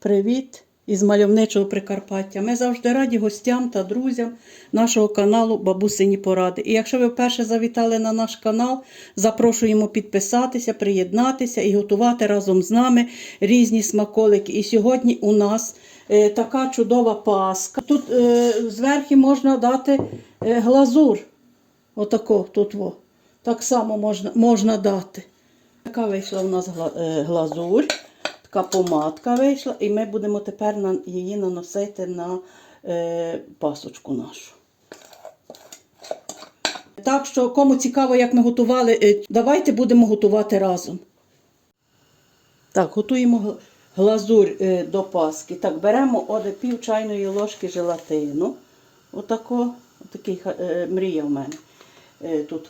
Привіт із мальовничого Прикарпаття. Ми завжди раді гостям та друзям нашого каналу Бабусині Поради. І якщо ви вперше завітали на наш канал, запрошуємо підписатися, приєднатися і готувати разом з нами різні смаколики. І сьогодні у нас е, така чудова паска. Тут е, зверху можна дати е, глазур. Отако тут во. Так само можна, можна дати. Така вийшла у нас гла- е, глазурь, така помадка вийшла, і ми будемо тепер на, її наносити на е, пасочку нашу. Так що, кому цікаво, як ми готували, е, давайте будемо готувати разом. Так, готуємо гла- глазурь е, до паски. Так, беремо оде пів чайної ложки желатину. Отако, отакий е, мрія в мене тут.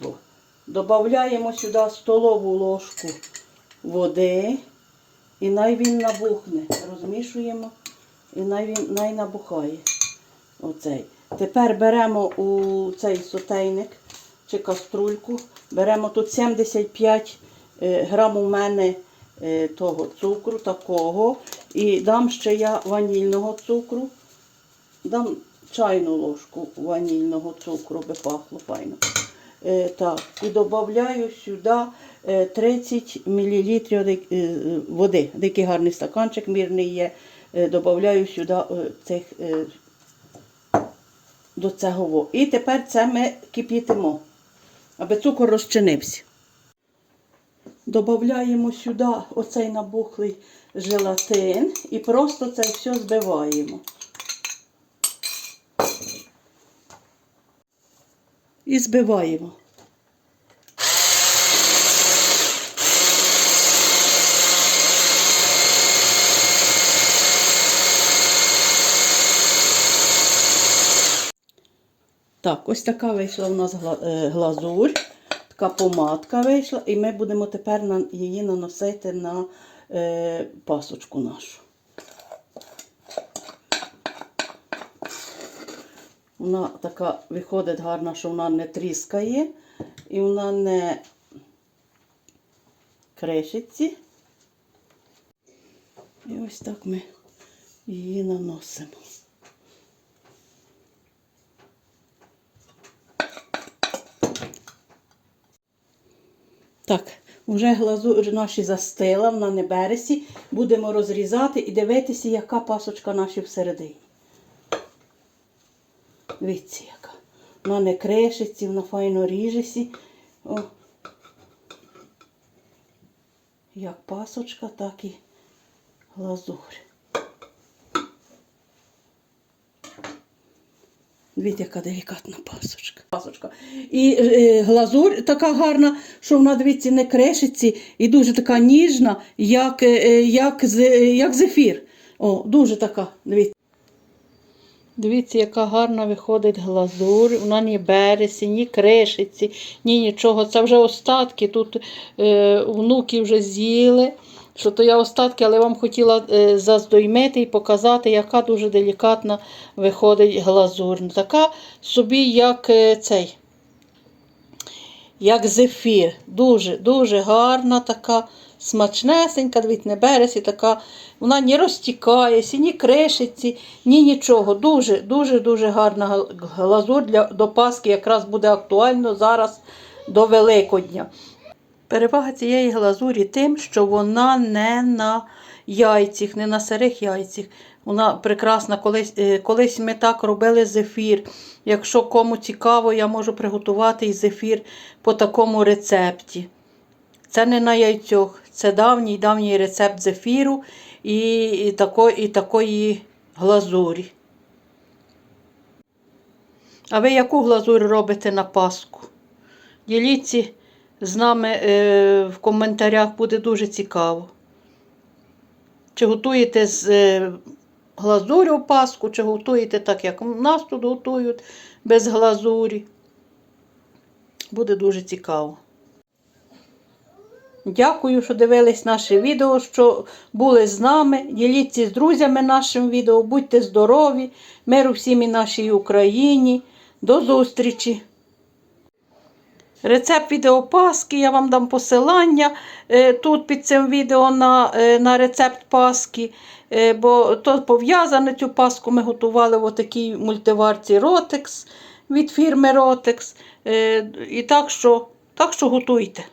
Добавляємо сюди столову ложку води. І най він набухне. Розмішуємо і най він най набухає. Оцей. Тепер беремо у цей сотейник чи каструльку. Беремо тут 75 е, грам у мене е, того цукру такого. І дам ще я ванільного цукру. Дам чайну ложку ванільного цукру, би пахло файно. Е, так, і додаю сюди е, 30 мл води. Такий гарний стаканчик мірний є. Е, додаю сюди е, цих, е, до цього. І тепер це ми кип'ятимо, аби цукор розчинився. Додаємо сюди оцей набухлий желатин і просто це все збиваємо. І збиваємо. Так, ось така вийшла у нас е, глазурь, така помадка вийшла, і ми будемо тепер її наносити на е, пасочку нашу. Вона така виходить гарна, що вона не тріскає і вона не кришиться. І ось так ми її наносимо. Так, вже глазур наші застила, вона не бересі. Будемо розрізати і дивитися, яка пасочка наша всередині. Дивіться, яка. Вона не кришиться, вона файно ріжеться. О. Як пасочка, так і глазур. Дивіться, яка делікатна пасочка. пасочка. І е, глазурь така гарна, що вона, дивіться, не крешиться і дуже така ніжна, як, е, як, з- як зефір. О, дуже така, дивіться. Дивіться, яка гарна виходить глазурь, вона ні береться, ні кришиться, ні нічого. Це вже остатки. Тут е, внуки вже з'їли. Що то я остатки, але вам хотіла е, заздоймити і показати, яка дуже делікатна виходить глазурь. Ну, Така собі, як е, цей, як зефір. Дуже, дуже гарна така, смачнесенька, дивіться, не бересі, така. Вона ні розтікається, ні кришиться, ні нічого. Дуже, дуже, дуже гарна глазур для, до Пасхи якраз буде актуально зараз до Великодня. Перевага цієї глазурі тим, що вона не на яйцях, не на сирих яйцях. Вона прекрасна. Колись, е, колись ми так робили зефір. Якщо кому цікаво, я можу приготувати і зефір по такому рецепті. Це не на яйцях, це давній давній рецепт зефіру і, і, тако, і такої глазурі. А ви яку глазурь робите на Пасху? Діліться з нами е, в коментарях, буде дуже цікаво. Чи готуєте з е, глазурю Пасху, чи готуєте так, як нас тут готують без глазурі. Буде дуже цікаво. Дякую, що дивились наше відео, що були з нами. Діліться з друзями нашим відео. Будьте здорові, миру всім і нашій Україні. До зустрічі! Рецепт відео Паски, я вам дам посилання е, тут під цим відео на, е, на рецепт Паски. е, бо то пов'язане цю паску ми готували в такій мультиварці Ротекс від фірми. Е, І так що, так що готуйте.